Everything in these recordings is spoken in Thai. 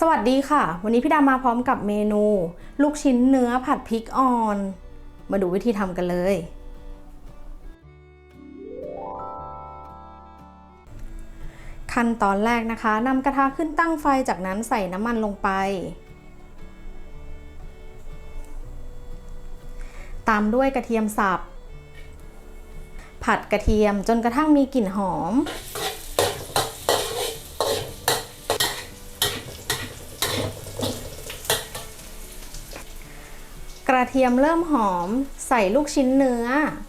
สวัสดีค่ะ วันนี้พี่ดามาพร้อมกับเมนู ลูกชิ้นเนื้อผัดพริกอ่อน มาดูวิธีทำกันเลย ขั้นตอนแรกนะคะนำกระทะขึ้นตั้งไฟจากนั้นใส่น้ำมันลงไป ตามด้วยกระเทียมสับ ผัดกระเทียมจนกระทั่งมีกลิ่นหอม ระเทียมเริ่มหอม ใส่ลูกชิ้นเนื้อ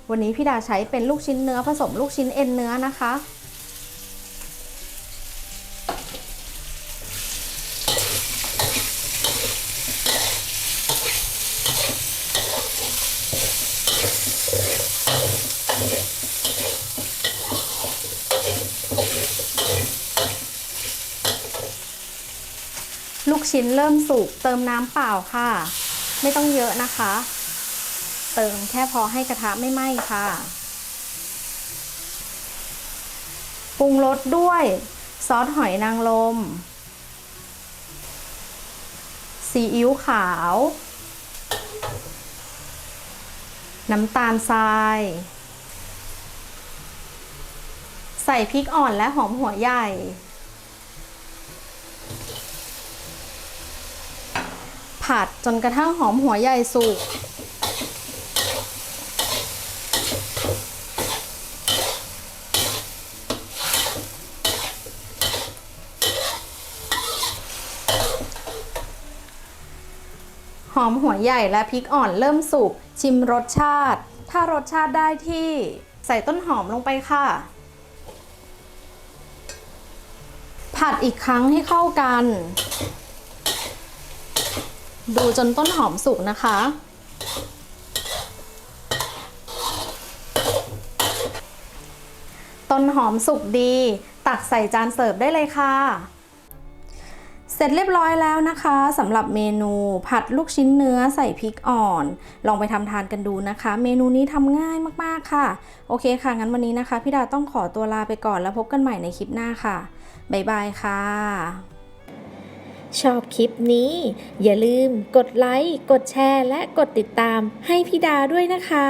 วันนี้พี่ดาใช้เป็นลูกชิ้นเนื้อผสมลูกชิ้นเอ็นเนื้อนะคะ ลูกชิ้นเริ่มสุกเติมน้ำเปล่าค่ะ ไม่ต้องเยอะนะคะ เติมแค่พอให้กระทะไม่ไหม้ค่ะปรุงรสด้วยซอสหอยนางรมซีอิ๊วขาว น้ำตาลทราย ใส่พริกอ่อนและหอมหัวใหญ่ ผัดจนกระทั่งหอมหัวใหญ่สุก หอมหัวใหญ่และพริกอ่อนเริ่มสุก ชิมรสชาติ ถ้ารสชาติได้ที่ใส่ต้นหอมลงไปค่ะ ผัดอีกครั้งให้เข้ากัน ดูจนต้นหอมสุกนะคะ ต้นหอมสุกดี ตักใส่จานเสิร์ฟได้เลยค่ะ เสร็จเรียบร้อยแล้วนะคะสำหรับเมนูผัดลูกชิ้นเนื้อใส่พริกอ่อน ลองไปทำทานกันดูนะคะ เมนูนี้ทำง่ายมากๆค่ะ โอเคค่ะ งั้นวันนี้นะคะ พี่ดาต้องขอตัวลาไปก่อนแล้วพบกันใหม่ในคลิปหน้าค่ะ บ๊ายบายค่ะ ชอบคลิปนี้ อย่าลืมกดไลค์ กดแชร์ และกดติดตามให้พี่ดาด้วยนะคะ